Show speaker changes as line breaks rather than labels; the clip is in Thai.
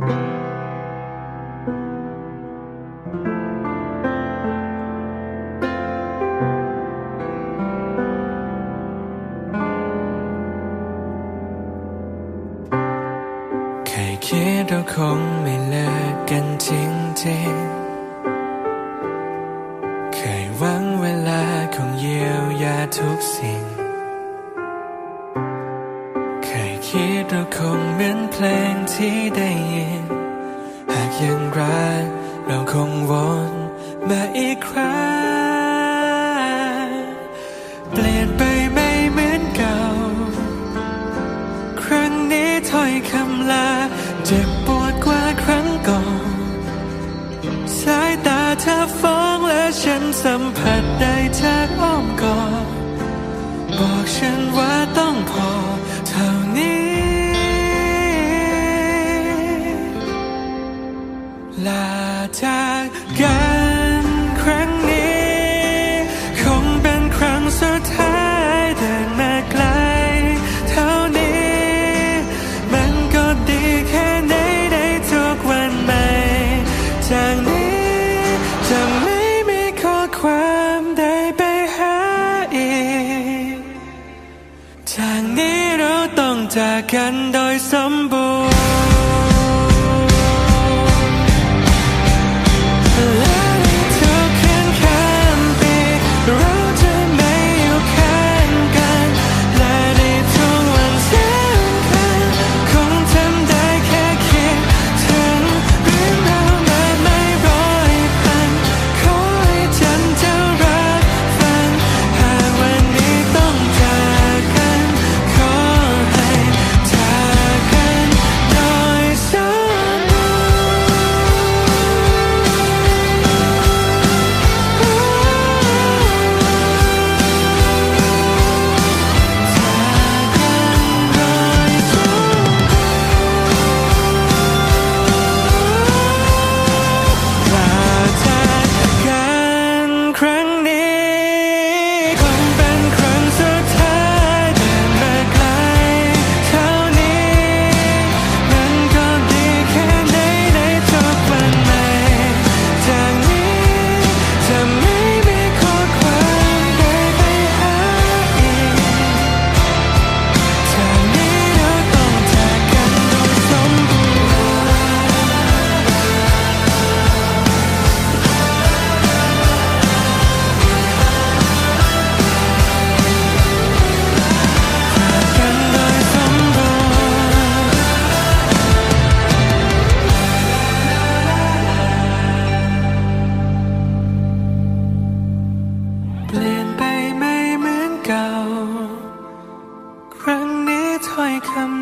เคยคิดเราคงไม่เลิกกันจริงๆ เคยหวังเวลาคงเยียวยาทุกสิ่ง คงเหมือนเพลงที่ได้ยิน หากยังรักเราคงวนมาอีกครั้ง เปลี่ยนไปไม่เหมือนเก่า ครั้งนี้ถ้อยคำลา เจ็บปวดกว่าครั้งก่อน สายตาเธอฟ้องและฉันสัมผัสได้จากอ้อมกอดบอกฉันว่า ลาจากกันครั้งนี้ คงเป็นครั้งสุดท้ายเดินมาไกล เท่านี้ มันก็ดีแค่ไหนในทุกวันใหม่จากนี้จะไม่มีข้อความใดไปหาอีกจากนี้เราต้องจากกันโดยสมบูรณ์ ไ